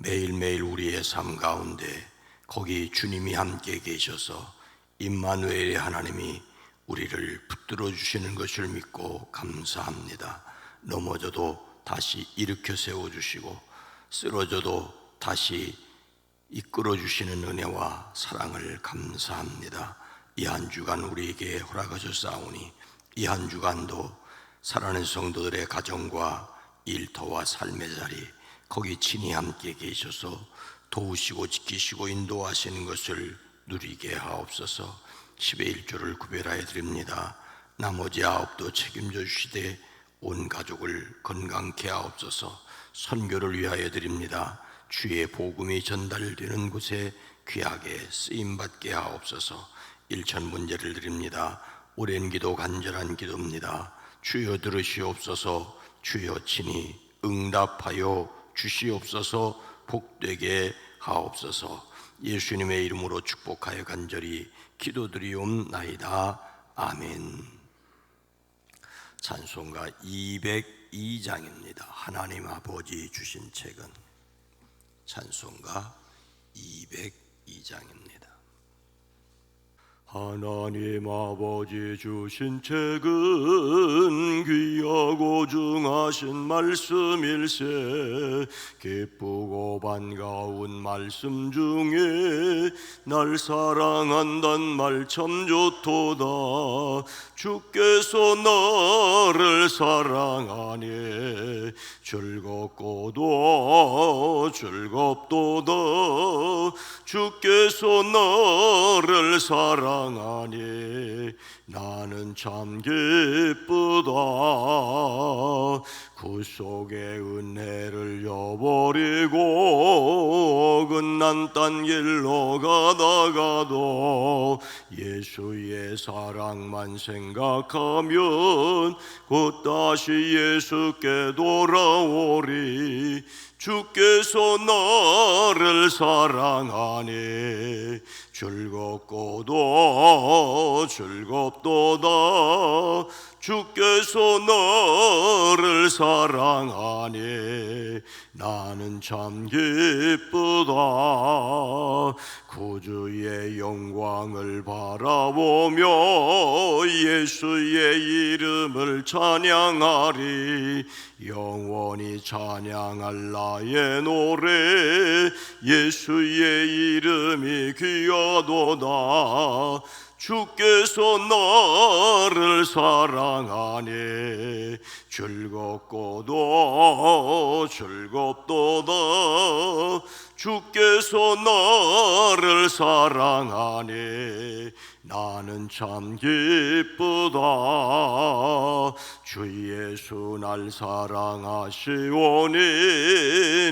매일매일 우리의 삶 가운데 거기 주님이 함께 계셔서 임마누엘의 하나님이 우리를 붙들어 주시는 것을 믿고 감사합니다. 넘어져도 다시 일으켜 세워 주시고 쓰러져도 다시 이끌어 주시는 은혜와 사랑을 감사합니다. 이 한 주간 우리에게 허락하셨사오니 이 한 주간도 사랑하는 성도들의 가정과 일터와 삶의 자리 거기 친히 함께 계셔서 도우시고 지키시고 인도하시는 것을 누리게 하옵소서. 10의 1조를 구별하여 드립니다. 나머지 아홉도 책임져 주시되 온 가족을 건강케 하옵소서. 선교를 위하여 드립니다. 주의 복음이 전달되는 곳에 귀하게 쓰임받게 하옵소서. 일천 문제를 드립니다. 오랜 기도 간절한 기도입니다. 주여 들으시옵소서. 주여 친히 응답하여 주시옵소서 복되게 하옵소서. 예수님의 이름으로 축복하여 간절히 기도드리옵나이다. 아멘. 찬송가 202장입니다. 하나님 아버지 주신 책은 찬송가 202장입니다 하나님 아버지 주신 책은 귀하고 중하신 말씀일세. 기쁘고 반가운 말씀 중에 날 사랑한단 말 참 좋도다. 주께서 나를 사랑하니 즐겁고도 즐겁도다 주께서 나를 사랑하니 나는 참 기쁘다. 그 속에 은혜를 여버리고 끝난 딴 길로 가다가도 예수의 사랑만 생각하면 곧 다시 예수께 돌아오리 주께서 나를 사랑하니 즐겁고도 즐겁도다 주께서 나를 사랑하니 나는 참 기쁘다. 구주의 영광을 바라보며 예수의 이름을 찬양하리. 영원히 찬양할 나의 노래 예수의 이름이 귀하도다 주께서 나를 사랑하니 즐겁고도 즐겁도다 주께서 나를 사랑하니 나는 참 기쁘다. 주 예수 날 사랑하시오니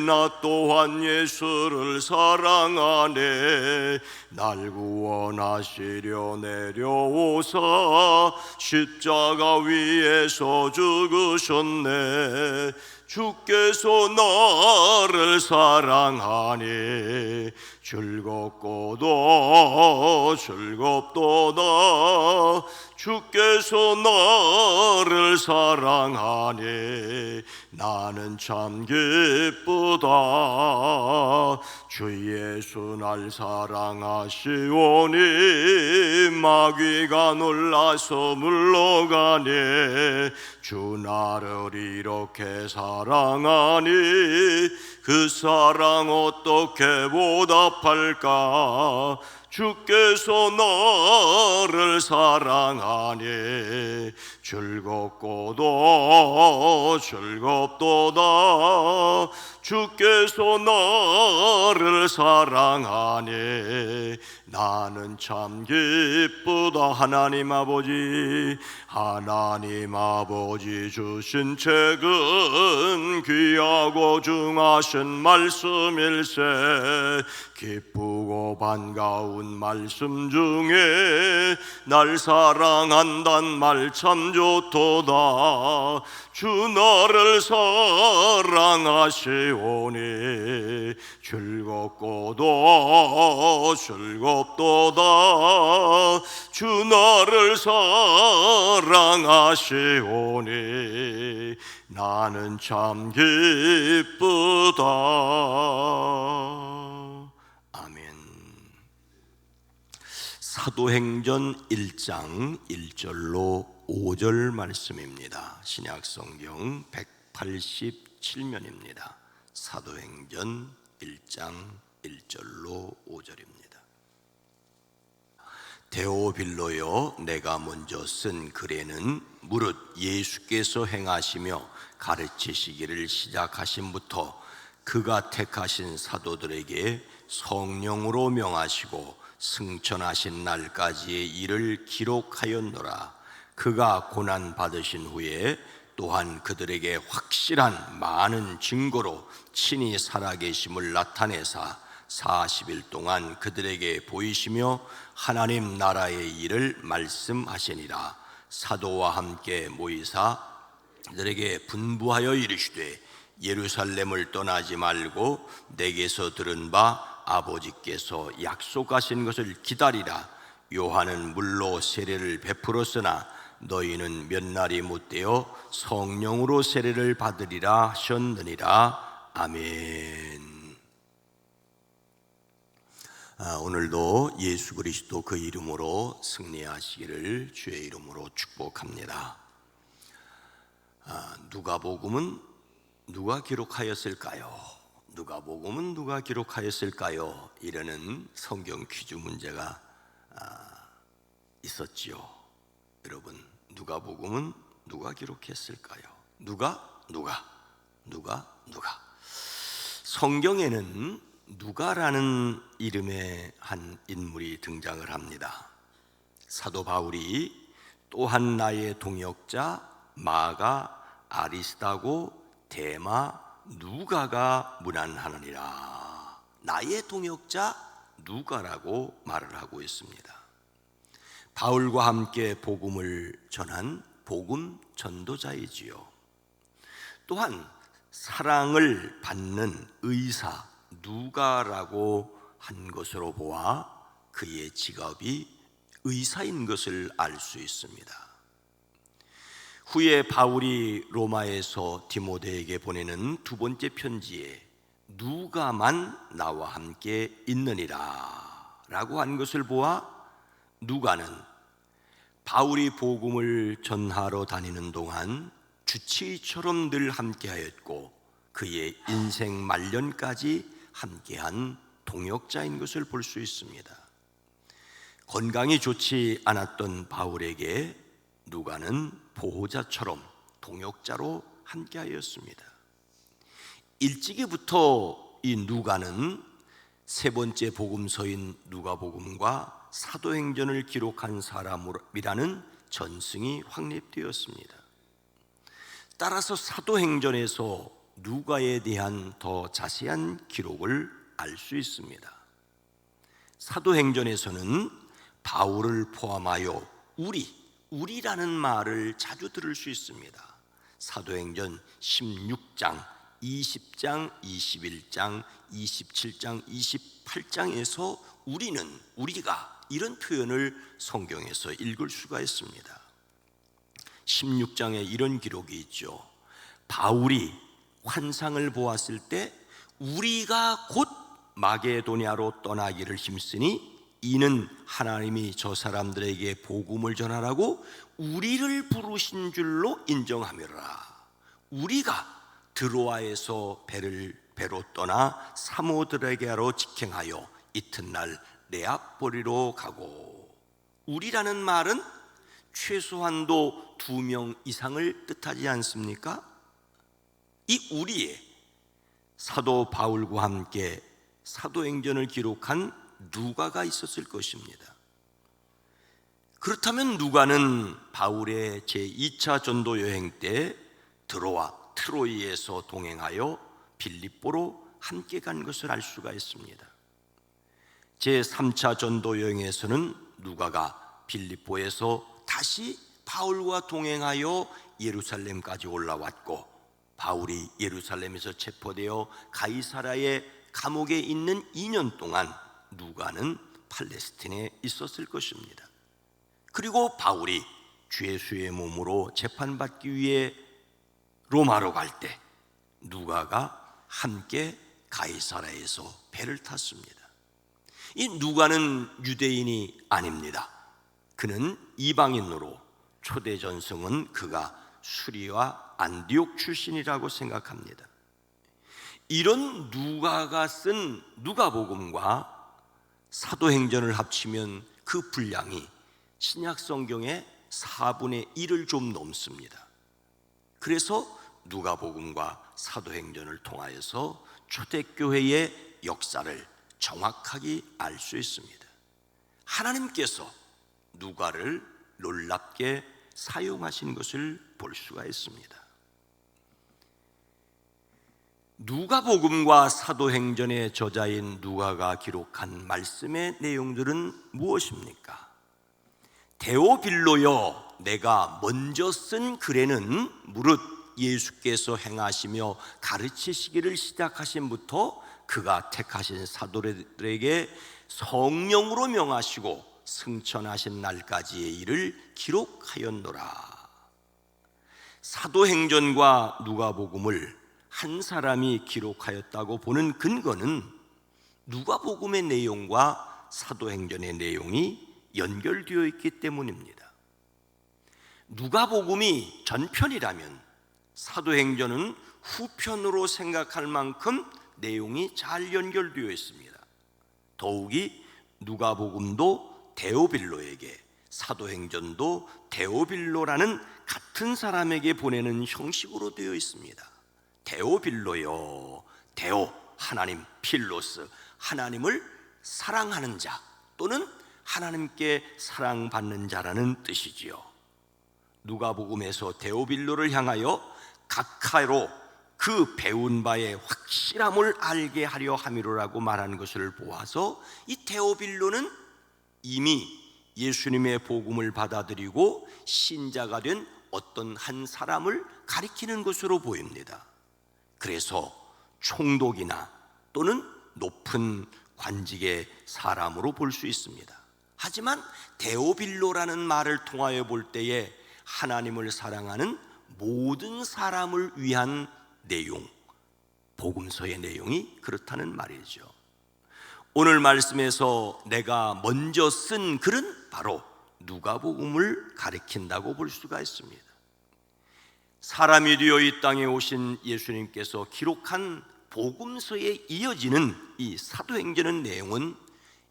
나 또한 예수를 사랑하네. 날 구원하시려 내려오사 십자가 위에서 죽으셨네 주께서 나를 사랑하니 즐겁고도 즐겁도다. 주께서 나를 사랑하네 나는 참 기쁘다. 주 예수 날 사랑하시오니 마귀가 놀라서 물러가네 주 나를 이렇게 사랑하니 그 사랑 어떻게 보답할까? 주께서 나를 사랑하니 즐겁고도 즐겁도다. 주께서 나를 사랑하니 나는 참 기쁘다. 하나님 아버지 하나님 아버지 주신 책은 귀하고 중하신 말씀일세 기쁘고 반가운 말씀 중에 날 사랑한단 말 참 좋도다. 주 나를 사랑하시오니 즐겁고도 즐겁도다. 주 나를 사랑하시오니 나는 참 기쁘다 아멘 사도행전 1장 1절로 5절 말씀입니다. 신약 성경 187면입니다. 사도행전 1장 1절로 5절입니다. 데오빌로여 내가 먼저 쓴 글에는 무릇 예수께서 행하시며 가르치시기를 시작하신부터 그가 택하신 사도들에게 성령으로 명하시고 승천하신 날까지의 일을 기록하였노라. 그가 고난 받으신 후에 또한 그들에게 확실한 많은 증거로 친히 살아계심을 나타내사 40일 동안 그들에게 보이시며 하나님 나라의 일을 말씀하시니라. 사도와 함께 모이사 그들에게 분부하여 이르시되 예루살렘을 떠나지 말고 내게서 들은 바 아버지께서 약속하신 것을 기다리라 요한은 물로 세례를 베풀었으나 너희는 몇 날이 못되어 성령으로 세례를 받으리라 하셨느니라 아멘. 아, 오늘도 예수 그리스도 그 이름으로 승리하시기를 주의 이름으로 축복합니다. 아, 누가복음은 누가 기록하였을까요? 누가복음은 누가 기록하였을까요? 이러는 성경 퀴즈 문제가 아, 있었지요. 여러분 누가복음은 누가 기록했을까요? 누가 누가 누가 누가 성경에는 누가라는 이름의 한 인물이 등장을 합니다. 사도 바울이 또한 나의 동역자 마가 아리스다고 데마 누가가 문안하느니라. 나의 동역자 누가라고 말을 하고 있습니다. 바울과 함께 복음을 전한 복음 전도자이지요. 또한 사랑을 받는 의사 누가라고 한 것으로 보아 그의 직업이 의사인 것을 알 수 있습니다. 후에 바울이 로마에서 디모데에게 보내는 두 번째 편지에 누가만 나와 함께 있느니라 라고 한 것을 보아 누가는 바울이 복음을 전하러 다니는 동안 주치의처럼 늘 함께하였고 그의 인생 말년까지 함께한 동역자인 것을 볼 수 있습니다. 건강이 좋지 않았던 바울에게 누가는 보호자처럼 동역자로 함께하였습니다. 일찍이부터 이 누가는 세 번째 복음서인 누가복음과 사도행전을 기록한 사람이라는 전승이 확립되었습니다. 따라서 사도행전에서 누가에 대한 더 자세한 기록을 알 수 있습니다. 사도행전에서는 바울을 포함하여 우리, 우리라는 말을 자주 들을 수 있습니다. 사도행전 16장, 20장, 21장, 27장, 28장에서 우리는 우리가 이런 표현을 성경에서 읽을 수가 있습니다. 16장에 이런 기록이 있죠. 바울이 환상을 보았을 때 우리가 곧 마게도냐로 떠나기를 힘쓰니 이는 하나님이 저 사람들에게 복음을 전하라고 우리를 부르신 줄로 인정하며라. 우리가 드로아에서 배를 배로 떠나 사모드레게로 직행하여 이튿날 네아포리로 가고 우리라는 말은 최소한도 두 명 이상을 뜻하지 않습니까? 이 우리의 사도 바울과 함께 사도행전을 기록한 누가가 있었을 것입니다. 그렇다면 누가는 바울의 제2차 전도 여행 때 들어와 트로이에서 동행하여 빌립보로 함께 간 것을 알 수가 있습니다. 제3차 전도 여행에서는 누가가 빌립보에서 다시 바울과 동행하여 예루살렘까지 올라왔고 바울이 예루살렘에서 체포되어 가이사라의 감옥에 있는 2년 동안 누가는 팔레스틴에 있었을 것입니다. 그리고 바울이 죄수의 몸으로 재판받기 위해 로마로 갈 때 누가가 함께 가이사라에서 배를 탔습니다. 이 누가는 유대인이 아닙니다. 그는 이방인으로 초대 전승은 그가 수리와 안디옥 출신이라고 생각합니다. 이런 누가가 쓴 누가복음과 사도행전을 합치면 그 분량이 신약 성경의 4분의 1을 좀 넘습니다. 그래서 누가복음과 사도행전을 통하여서 초대교회의 역사를 정확하게 알 수 있습니다. 하나님께서 누가를 놀랍게 사용하신 것을 볼 수가 있습니다. 누가복음과 사도행전의 저자인 누가가 기록한 말씀의 내용들은 무엇입니까? 데오빌로여 내가 먼저 쓴 글에는 무릇 예수께서 행하시며 가르치시기를 시작하신부터 그가 택하신 사도들에게 성령으로 명하시고 승천하신 날까지의 일을 기록하였노라. 사도행전과 누가복음을 한 사람이 기록하였다고 보는 근거는 누가복음의 내용과 사도행전의 내용이 연결되어 있기 때문입니다. 누가복음이 전편이라면 사도행전은 후편으로 생각할 만큼 내용이 잘 연결되어 있습니다. 더욱이 누가복음도 데오빌로에게 사도행전도 데오빌로라는 같은 사람에게 보내는 형식으로 되어 있습니다. 데오빌로요. 데오 하나님 필로스 하나님을 사랑하는 자 또는 하나님께 사랑받는 자라는 뜻이지요. 누가복음에서 데오빌로를 향하여 각하로 그 배운 바의 확실함을 알게 하려 함이로라고 말하는 것을 보아서 이 데오빌로는 이미 예수님의 복음을 받아들이고 신자가 된 어떤 한 사람을 가리키는 것으로 보입니다. 그래서 총독이나 또는 높은 관직의 사람으로 볼 수 있습니다. 하지만 데오빌로라는 말을 통하여 볼 때에 하나님을 사랑하는 모든 사람을 위한 내용, 복음서의 내용이 그렇다는 말이죠. 오늘 말씀에서 내가 먼저 쓴 글은 바로 누가복음을 가리킨다고 볼 수가 있습니다. 사람이 되어 이 땅에 오신 예수님께서 기록한 복음서에 이어지는 이 사도행전의 내용은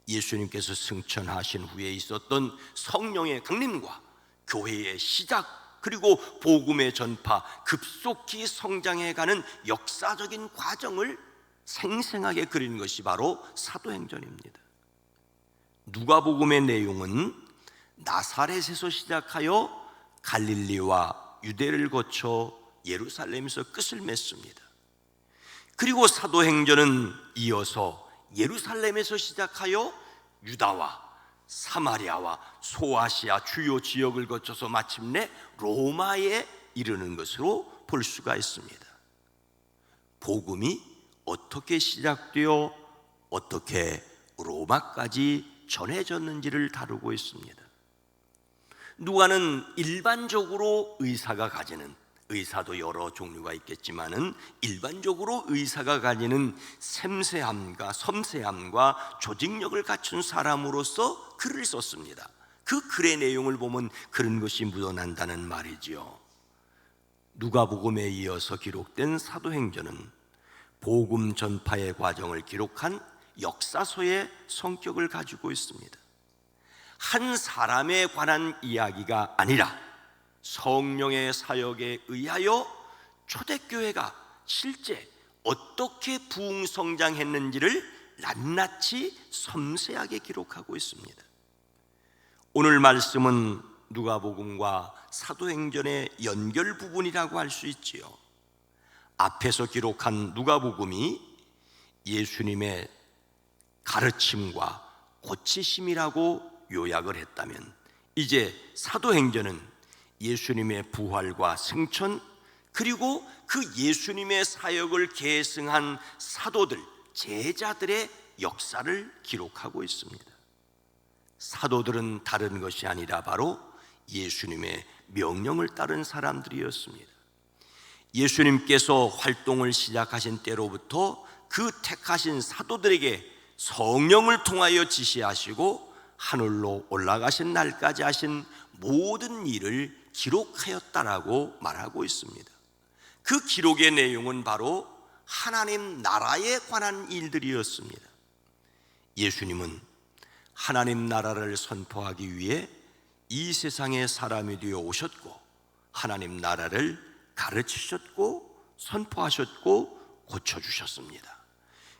예수님께서 승천하신 후에 있었던 성령의 강림과 교회의 시작 그리고 복음의 전파 급속히 성장해 가는 역사적인 과정을 생생하게 그리는 것이 바로 사도행전입니다. 누가복음의 내용은 나사렛에서 시작하여 갈릴리와 유대를 거쳐 예루살렘에서 끝을 맺습니다. 그리고 사도행전은 이어서 예루살렘에서 시작하여 유다와 사마리아와 소아시아 주요 지역을 거쳐서 마침내 로마에 이르는 것으로 볼 수가 있습니다. 복음이 어떻게 시작되어 어떻게 로마까지 전해졌는지를 다루고 있습니다. 누가는 일반적으로 의사가 가지는 의사도 여러 종류가 있겠지만은 일반적으로 의사가 가지는 샘세함과 섬세함과 조직력을 갖춘 사람으로서 글을 썼습니다. 그 글의 내용을 보면 그런 것이 묻어난다는 말이지요. 누가복음에 이어서 기록된 사도행전은 복음 전파의 과정을 기록한 역사서의 성격을 가지고 있습니다. 한 사람에 관한 이야기가 아니라 성령의 사역에 의하여 초대교회가 실제 어떻게 부흥성장했는지를 낱낱이 섬세하게 기록하고 있습니다. 오늘 말씀은 누가복음과 사도행전의 연결 부분이라고 할 수 있지요. 앞에서 기록한 누가복음이 예수님의 가르침과 고치심이라고 요약을 했다면 이제 사도행전은 예수님의 부활과 승천 그리고 그 예수님의 사역을 계승한 사도들 제자들의 역사를 기록하고 있습니다. 사도들은 다른 것이 아니라 바로 예수님의 명령을 따른 사람들이었습니다. 예수님께서 활동을 시작하신 때로부터 그 택하신 사도들에게 성령을 통하여 지시하시고 하늘로 올라가신 날까지 하신 모든 일을 기록하였다라고 말하고 있습니다. 그 기록의 내용은 바로 하나님 나라에 관한 일들이었습니다. 예수님은 하나님 나라를 선포하기 위해 이 세상에 사람이 되어 오셨고 하나님 나라를 가르치셨고 선포하셨고 고쳐주셨습니다.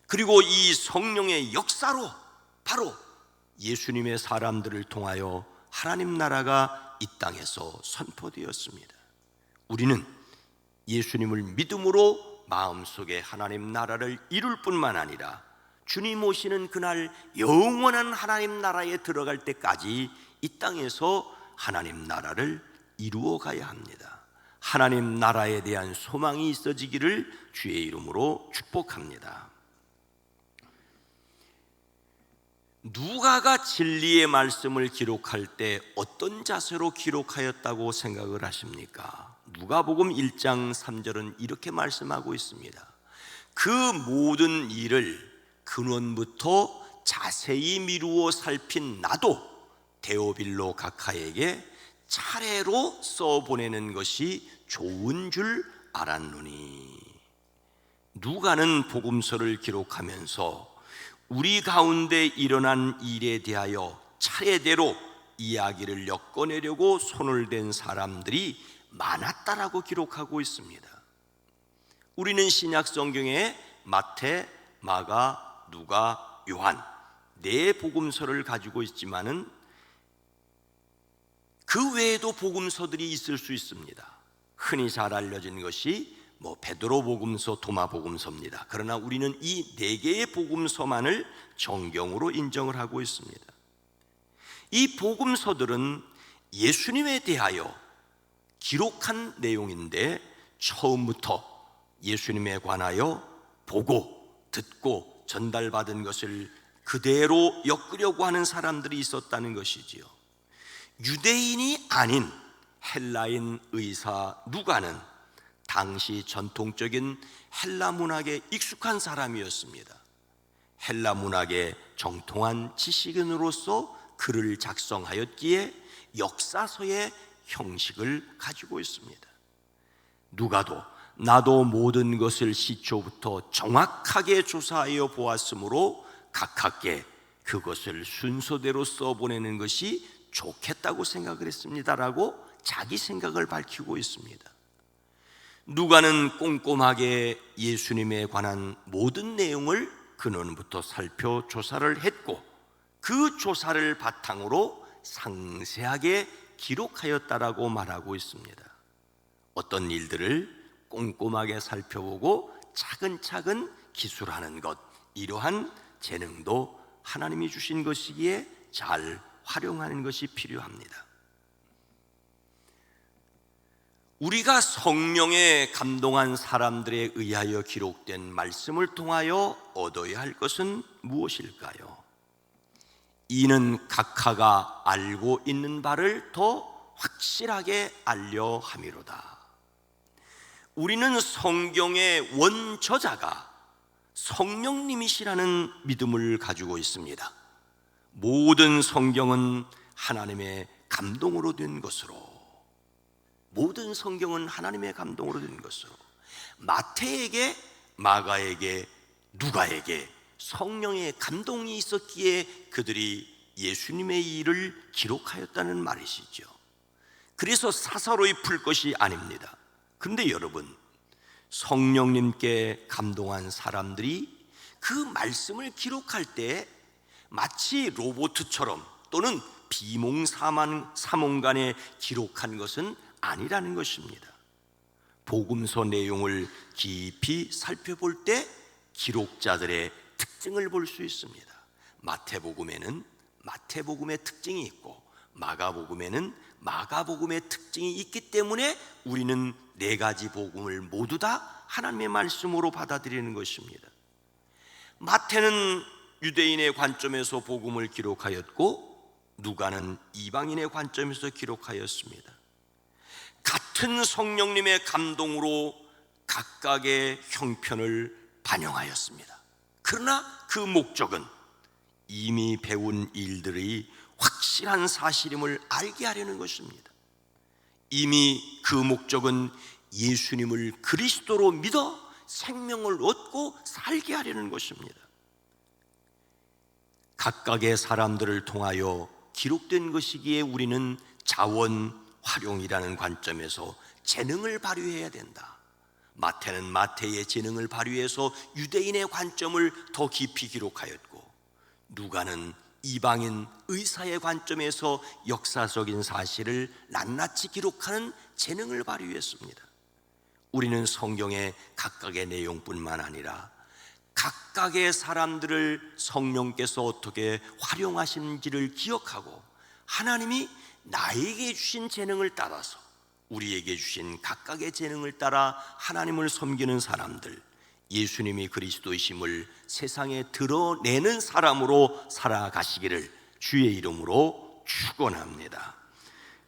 그리고 이 성령의 역사로 바로 예수님의 사람들을 통하여 하나님 나라가 이 땅에서 선포되었습니다. 우리는 예수님을 믿음으로 마음속에 하나님 나라를 이룰 뿐만 아니라 주님 오시는 그날 영원한 하나님 나라에 들어갈 때까지 이 땅에서 하나님 나라를 이루어 가야 합니다. 하나님 나라에 대한 소망이 있어지기를 주의 이름으로 축복합니다. 누가가 진리의 말씀을 기록할 때 어떤 자세로 기록하였다고 생각을 하십니까? 누가복음 1장 3절은 이렇게 말씀하고 있습니다. 그 모든 일을 근원부터 자세히 미루어 살핀 나도 데오빌로 각하에게 차례로 써 보내는 것이 좋은 줄 알았노니 누가는 복음서를 기록하면서 우리 가운데 일어난 일에 대하여 차례대로 이야기를 엮어내려고 손을 댄 사람들이 많았다라고 기록하고 있습니다. 우리는 신약 성경에 마태, 마가, 누가, 요한 네 복음서를 가지고 있지만은 그 외에도 복음서들이 있을 수 있습니다. 흔히 잘 알려진 것이 뭐 베드로 복음서, 도마 복음서입니다. 그러나 우리는 이 네 개의 복음서만을 정경으로 인정을 하고 있습니다. 이 복음서들은 예수님에 대하여 기록한 내용인데 처음부터 예수님에 관하여 보고 듣고 전달받은 것을 그대로 엮으려고 하는 사람들이 있었다는 것이지요. 유대인이 아닌 헬라인 의사 누가는 당시 전통적인 헬라 문학에 익숙한 사람이었습니다. 헬라 문학의 정통한 지식인으로서 글을 작성하였기에 역사서의 형식을 가지고 있습니다. 누가도 나도 모든 것을 시초부터 정확하게 조사하여 보았으므로 각하께 그것을 순서대로 써보내는 것이 좋겠다고 생각을 했습니다라고 자기 생각을 밝히고 있습니다. 누가는 꼼꼼하게 예수님에 관한 모든 내용을 근원부터 살펴 조사를 했고 그 조사를 바탕으로 상세하게 기록하였다라고 말하고 있습니다. 어떤 일들을 꼼꼼하게 살펴보고 차근차근 기술하는 것 이러한 재능도 하나님이 주신 것이기에 잘 활용하는 것이 필요합니다. 우리가 성령에 감동한 사람들에 의하여 기록된 말씀을 통하여 얻어야 할 것은 무엇일까요? 이는 각하가 알고 있는 바를 더 확실하게 알려 함이로다. 우리는 성경의 원저자가 성령님이시라는 믿음을 가지고 있습니다. 모든 성경은 하나님의 감동으로 된 것으로 모든 성경은 하나님의 감동으로 된 것으로 마태에게 마가에게 누가에게 성령의 감동이 있었기에 그들이 예수님의 일을 기록하였다는 말이시죠. 그래서 사사로이 풀 것이 아닙니다. 그런데 여러분, 성령님께 감동한 사람들이 그 말씀을 기록할 때 마치 로보트처럼 또는 비몽사만 사몽간에 기록한 것은 아니라는 것입니다. 복음서 내용을 깊이 살펴볼 때 기록자들의 특징을 볼 수 있습니다. 마태복음에는 마태복음의 특징이 있고 마가복음에는 마가복음의 특징이 있기 때문에 우리는 네 가지 복음을 모두 다 하나님의 말씀으로 받아들이는 것입니다. 마태는 유대인의 관점에서 복음을 기록하였고 누가는 이방인의 관점에서 기록하였습니다. 같은 성령님의 감동으로 각각의 형편을 반영하였습니다. 그러나 그 목적은 이미 배운 일들이 확실한 사실임을 알게 하려는 것입니다. 이미 그 목적은 예수님을 그리스도로 믿어 생명을 얻고 살게 하려는 것입니다. 각각의 사람들을 통하여 기록된 것이기에 우리는 자원 활용이라는 관점에서 재능을 발휘해야 된다. 마태는 마태의 재능을 발휘해서 유대인의 관점을 더 깊이 기록하였고 누가는 이방인 의사의 관점에서 역사적인 사실을 낱낱이 기록하는 재능을 발휘했습니다. 우리는 성경의 각각의 내용뿐만 아니라 각각의 사람들을 성령께서 어떻게 활용하시는지를 기억하고 하나님이 나에게 주신 재능을 따라서 우리에게 주신 각각의 재능을 따라 하나님을 섬기는 사람들 예수님이 그리스도이심을 세상에 드러내는 사람으로 살아가시기를 주의 이름으로 축원합니다.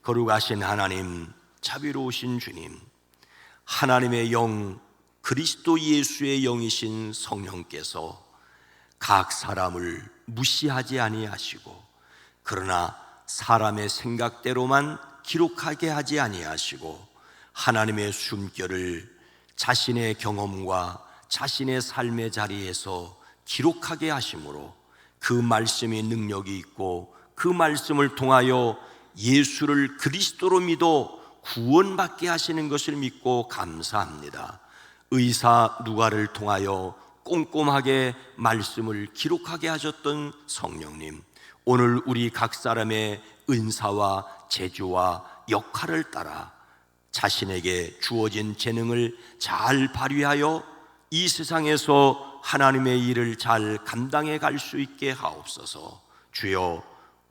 거룩하신 하나님, 자비로우신 주님, 하나님의 영 그리스도 예수의 영이신 성령께서 각 사람을 무시하지 아니하시고 그러나 사람의 생각대로만 기록하게 하지 아니하시고 하나님의 숨결을 자신의 경험과 자신의 삶의 자리에서 기록하게 하심으로 그 말씀이 능력이 있고 그 말씀을 통하여 예수를 그리스도로 믿어 구원받게 하시는 것을 믿고 감사합니다. 의사 누가를 통하여 꼼꼼하게 말씀을 기록하게 하셨던 성령님, 오늘 우리 각 사람의 은사와 재주와 역할을 따라 자신에게 주어진 재능을 잘 발휘하여 이 세상에서 하나님의 일을 잘 감당해 갈 수 있게 하옵소서. 주여,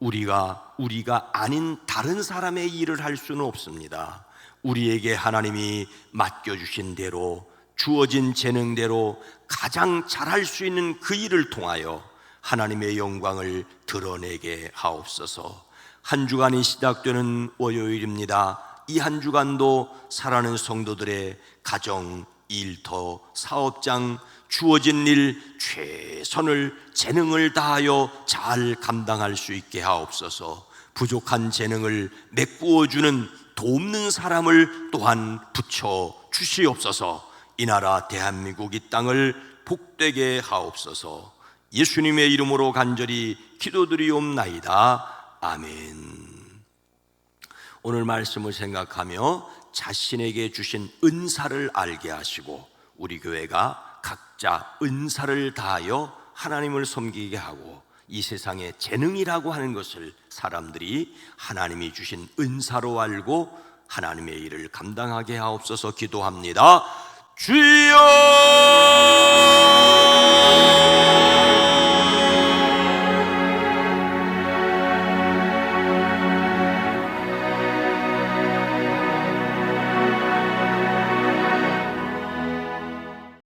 우리가 우리가 아닌 다른 사람의 일을 할 수는 없습니다. 우리에게 하나님이 맡겨 주신 대로 주어진 재능대로 가장 잘할 수 있는 그 일을 통하여 하나님의 영광을 드러내게 하옵소서. 한 주간이 시작되는 월요일입니다. 이 한 주간도 사랑하는 성도들의 가정, 일터, 사업장, 주어진 일 최선을 재능을 다하여 잘 감당할 수 있게 하옵소서. 부족한 재능을 메꾸어 주는 돕는 사람을 또한 붙여 주시옵소서. 이 나라 대한민국 이 땅을 복되게 하옵소서. 예수님의 이름으로 간절히 기도드리옵나이다. 아멘. 오늘 말씀을 생각하며 자신에게 주신 은사를 알게 하시고 우리 교회가 각자 은사를 다하여 하나님을 섬기게 하고 이 세상에 재능이라고 하는 것을 사람들이 하나님이 주신 은사로 알고 하나님의 일을 감당하게 하옵소서 기도합니다. 주여!